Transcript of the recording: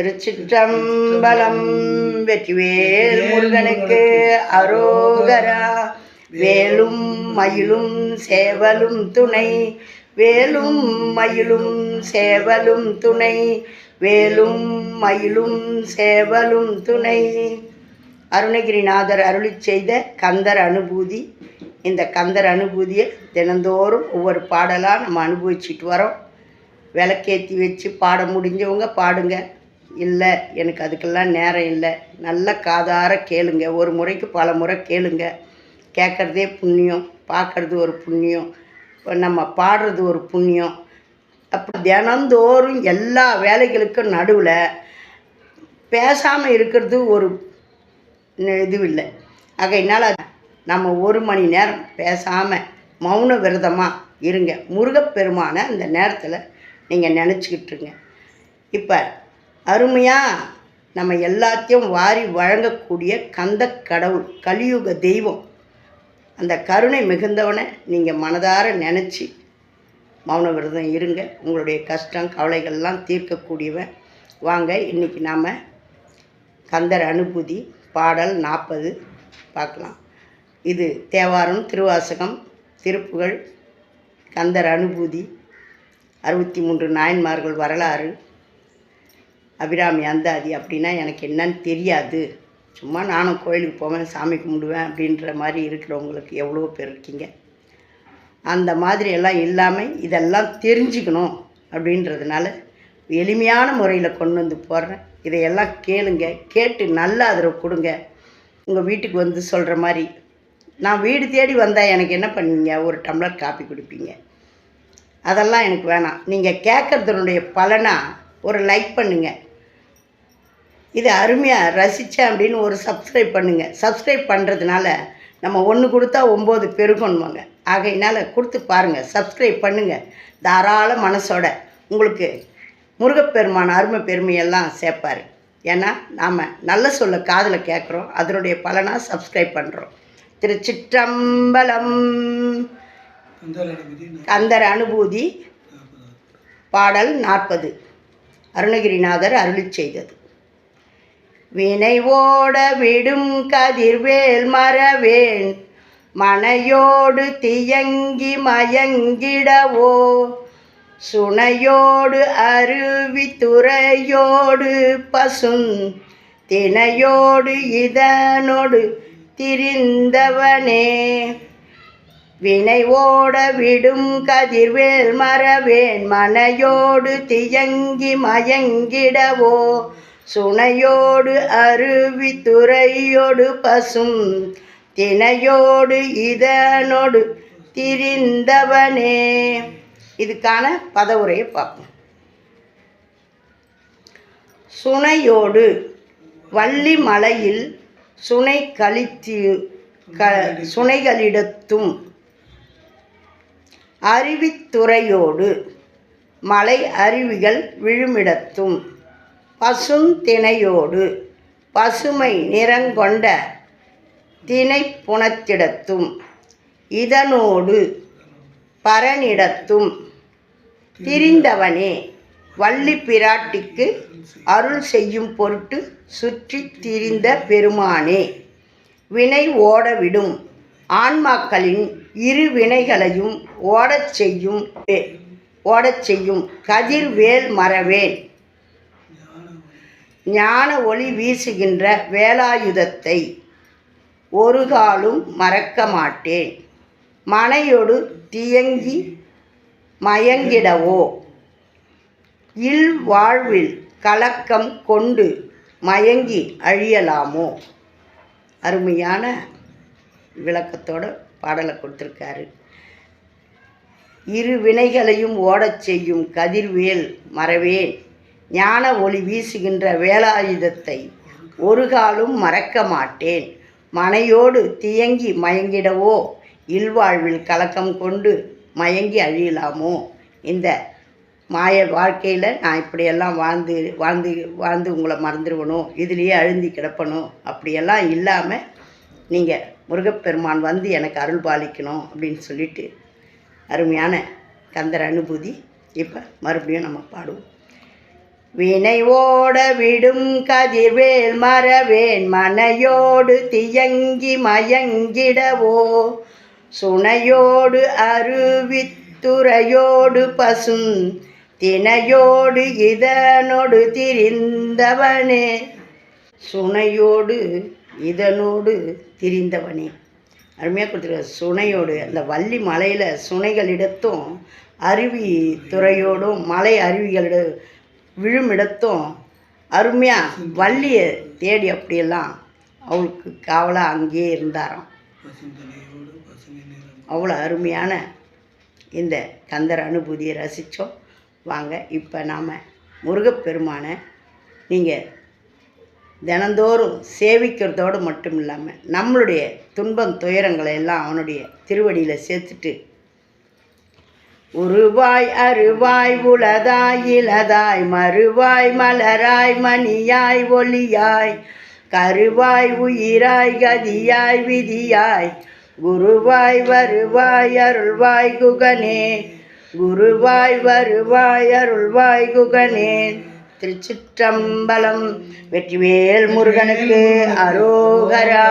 திருச்சிற்றம்பலம் வெற்றிவேல் முருகனுக்கு அரோகரா. வேலும் மயிலும் சேவலும் துணை. வேலும் மயிலும் சேவலும் துணை. வேலும் மயிலும் சேவலும் துணை. அருணகிரிநாதர் அருளிச் செய்த கந்தர் அனுபூதி. இந்த கந்தர் அனுபூதியை தினந்தோறும் ஒவ்வொரு பாடலாக நம்ம அனுபவிச்சுட்டு வரோம். விளக்கேற்றி வச்சு பாட முடிஞ்சவங்க பாடுங்க. இல்லை எனக்கு அதுக்கெல்லாம் நேரம் இல்லை. நல்ல காதார கேளுங்க. ஒரு முறைக்கு பல முறை கேளுங்க. கேட்குறதே புண்ணியம். பார்க்குறது ஒரு புண்ணியம். இப்போ நம்ம பாடுறது ஒரு புண்ணியம். அப்போ தினந்தோறும் எல்லா வேலைகளுக்கும் நடுவில் பேசாமல் இருக்கிறது ஒரு இது இல்லை. ஆகையினால் நம்ம ஒரு மணி நேரம் பேசாமல் மௌன விரதமாக இருங்க. முருகப்பெருமான அந்த நேரத்தில் நீங்கள் நினச்சிக்கிட்டுருங்க. இப்போ அருமையாக நம்ம எல்லாத்தையும் வாரி வழங்கக்கூடிய கந்த கடவுள் கலியுக தெய்வம். அந்த கருணை மிகுந்தவனை நீங்கள் மனதார நினச்சி மௌன விரதம் இருங்க. உங்களுடைய கஷ்டம் கவலைகள்லாம் தீர்க்கக்கூடியவன் வாங்க இன்றைக்கி நாம் கந்தர் அனுபூதி பாடல் நாற்பது பார்க்கலாம். இது தேவாரம் திருவாசகம் திருப்புகழ் கந்தர் அனுபூதி அறுபத்தி மூன்று நாயன்மார்கள் வரலாறு. அபிராமி அந்தாதி அப்படின்னா எனக்கு என்னன்னு தெரியாது. சும்மா நானும் கோயிலுக்கு போவேன் சாமி கும்பிடுவேன் அப்படின்ற மாதிரி இருக்கிறவங்களுக்கு எவ்வளோ பேர் இருக்கீங்க. அந்த மாதிரி எல்லாம் இல்லாமல் இதெல்லாம் தெரிஞ்சுக்கணும் அப்படின்றதுனால எளிமையான முறையில் கொண்டு வந்து போடுறேன். இதையெல்லாம் கேளுங்க கேட்டு நல்ல ஆதரவு கொடுங்க. உங்கள் வீட்டுக்கு வந்து சொல்கிற மாதிரி நான் வீடு தேடி வந்தால் எனக்கு என்ன பண்ணுவீங்க? ஒரு டம்ளர் காப்பி குடிப்பீங்க. அதெல்லாம் எனக்கு வேணாம். நீங்கள் கேட்குறதுனுடைய பலனாக ஒரு லைக் பண்ணுங்கள் இது அருமையாக ரசித்தேன் அப்படின்னு ஒரு சப்ஸ்கிரைப் பண்ணுங்கள் சப்ஸ்கிரைப் பண்ணுறதுனால நம்ம ஒன்று கொடுத்தா ஒம்பது பெருகணுவாங்க ஆகையினால் கொடுத்து பாருங்கள் சப்ஸ்கிரைப் பண்ணுங்கள் தாராள மனசோட உங்களுக்கு முருகப்பெருமான அருமை பெருமையெல்லாம் சேர்ப்பார். ஏன்னா நாம் நல்ல சொல்ல காதில் கேட்குறோம் அதனுடைய பலனாக சப்ஸ்கிரைப் பண்ணுறோம் திருச்சிற்றம்பலம். கந்தர் அனுபூதி. பாடல் நாற்பது. அருணகிரிநாதர் அருளி செய்தது. வினை ஓட விடும் கதிர்வேல் மறவேன். மனையோடு தியங்கி மயங்கிடவோ. சுனையோடு அருவி துறையோடு பசும். தினையோடு இதனோடு திரிந்தவனே. வினை ஓட விடும் கதிர்வேல் மறவேன். மனையோடு தியங்கி மயங்கிடவோ. சுனையோடு அருவி துறையோடு பசும் தினையோடு இதனோடு திரிந்தவனே. இதுக்கான பதவுரையை பார்ப்போம். சுனையோடு வள்ளி மலையில் சுனை கழித்து க சுனைகளிடத்தும் அருவித்துறையோடு மலை அருவிகள் விழுமிடத்தும். பசுந்திணையோடு பசுமை நிறங்கொண்ட திணைப்புணத்திடத்தும் இதனோடு பரனிடத்தும் திரிந்தவனே வள்ளி பிராட்டிக்கு அருள் செய்யும் பொருட்டு சுற்றி திரிந்த பெருமானே வினை ஓடவிடும் ஆன்மாக்களின் இரு வினைகளையும் ஓடச் செய்யும் ஓடச் செய்யும் கதிர்வேல் மறவேன். ஞான ஒளி வீசுகின்ற வேலாயுதத்தை ஒரு காலும் மறக்க மாட்டேன். மனையொடு தியங்கி மயங்கிடவோ? இல் வாழ்வில் கலக்கம் கொண்டு மயங்கி அழியலாமோ? அருமையான விளக்கத்தோட பாடலை கொடுத்துருக்காரு. இரு வினைகளையும் ஓடச் செய்யும் கதிர்வேல் மறவேன். ஞான ஒளி வீசுகின்ற வேலாயுதத்தை ஒரு காலும் மறக்க மாட்டேன். மனையோடு தியங்கி மயங்கிடவோ? இல்வாழ்வில் கலக்கம் கொண்டு மயங்கி அழியலாமோ? இந்த மாய வாழ்க்கையில் நான் இப்படியெல்லாம் வாழ்ந்து வாழ்ந்து வாழ்ந்து உங்களை மறந்துடுவணும் இதுலேயே அழுந்தி கிடப்பணும் அப்படியெல்லாம் இல்லாமல் நீங்கள் முருகப்பெருமான் வந்து எனக்கு அருள் பாலிக்கணும் அப்படின்னு சொல்லிட்டு அருமையான கந்தர் அனுபூதி இப்போ மறுபடியும் நம்ம பாடுவோம். வினை ஓட விடும் கதிர்வேல் மறவேன் மனையோடு தியங்கி மயங்கிடவோ? சுனையோடு அருவித்துறையோடு பசும் தினையோடு இதனோடு திரிந்தவனே. சுனையோடு இதனோடு திரிந்தவனே. அருமையாக கொடுத்துருக்க சுனையோடு அந்த வள்ளி மலையில் சுனைகளிடத்தும் அருவி துறையோடும் மலை அருவிகளிடம் விழுமிடத்தும் அருமையாக வள்ளியை தேடி அப்படியெல்லாம் அவளுக்கு காவலாக அங்கேயே இருந்தாராம். அவ்வளோ அருமையான இந்த கந்தர் அனுபூதியை ரசித்தோம் வாங்க இப்போ நாம் முருகப்பெருமானை நீங்கள் தினந்தோறும் சேவிக்கிறதோடு மட்டும் இல்லாமல் நம்மளுடைய துன்பம் துயரங்களை எல்லாம் அவனுடைய திருவடியில் சேர்த்துட்டு உருவாய் அருவாய் உளதாய் இலதாய் மறுவாய் மலராய் மணியாய் ஒளியாய் கருவாய் உயிராய் கதியாய் விதியாய் குருவாய் வருவாய் அருள்வாய் குகனே குருவாய் வருவாய் அருள்வாய் குகனே. திருச்சிற்றம்பலம் வெற்றிவேல் முருகனுக்கு அரோகரா.